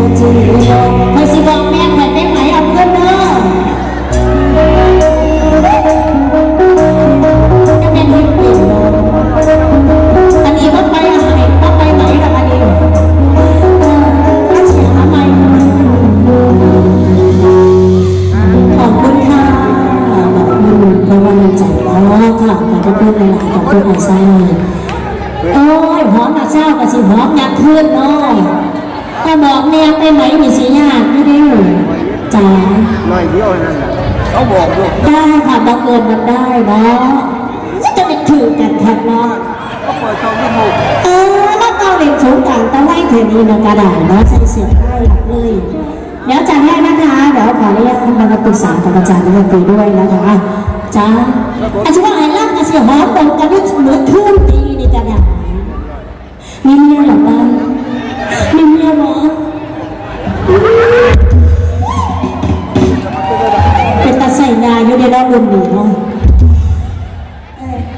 เขาสิบอแม่ขวัญไไหมเอาเพื่อนเด้ะเป็นคนเปลี่อนนี้ก็ไปอะไรไปไหนกับอันนี้ก็เสียทำไมขอบคุณค่ะขอบคุณเพระว่ามันจัดแล้วค่ะขอบคุณหลายๆขอบคุณหลายไซยโอ้ยหอมกระเจ้ากระสีหอมยักษ์เพื่อนเนาะ ถ้าบอกแนวไปไหมมีสิยากไม่ได้จ๋าหน่อยเดียวนั่นแหละเขาบอกอยู่ได้ค่ะบังเอิญมันได้เนาะจะไปถือกันแทนเนาะเขาเปิดช่องยูทูบเออแล้วเราเรียนสงกรารตะไลเทนี้นะกระดาษเนาะใส่เสียงได้หลักเลยเดี๋ยวจัดให้นะคะเดี๋ยวขออนุญาตมาปรึกษากับอาจารย์ดนตรีด้วยนะคะจ้าอาจารย์ว่าไอ้ร่างกระเสียหอมตรงกันด้วยเหมือนทุ่นตีนี่กระดาษมีเมียหรอบ้าง บรุ่นนี้เนาะ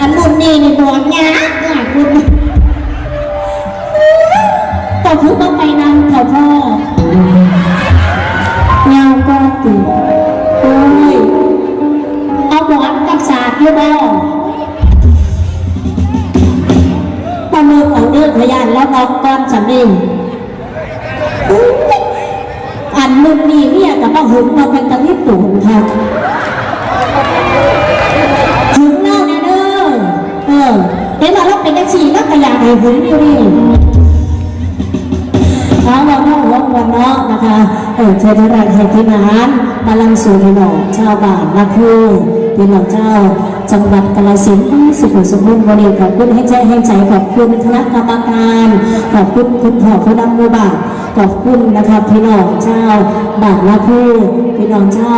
อันรุ่นนี้นี่บอกงานงานรุ่นต่อคือต้องไปนำเถอะพ่อเงาก็ติโอ้ยเอาหมอนกับสาดอยู่บ่ประเมินเอาเรื่องพยานแล้วบอกก่อนสำเร็จอันรุ่นนี้เนี่ยกับมาหึงมาเป็นตะลิบตุ่นค่ะ หึงเล่าแน่เด้อเออเห็นว่าเราเป็นนักชีนักกระยาให้หึงอยู่นี่เอาวันนอกวันวันนอกนะคะเออเทศรัฐแห่งพิมานมาลังสู่พี่น้องชาวบ้านนาคูพี่น้องเจ้าจังหวัดกาฬสินธุ์สุขสมบูรณ์วันนี้ขอบคุณให้ใจให้ใจขอบคุณคณะกรรมการ ขอบคุณคุณพ่อคุณดำมูบาท ขอบคุณนะคะพี่น้องเจ้าบ้านนาคูพี่น้องเจ้า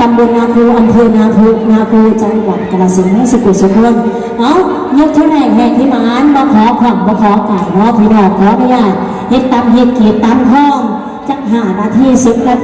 ตำบลนาคูอำเภอนาคูนาคูจังหวัดกาฬสินธุ์สุขุมสมบูรณ์เอายกเท่าไหร่แห่งที่มานมาขอความมาขอไก่เนาะพี่น้องขอไม่ยากเฮ็ดตามเฮ็ดเกียรตามห้องจักหานาทีสิบนาที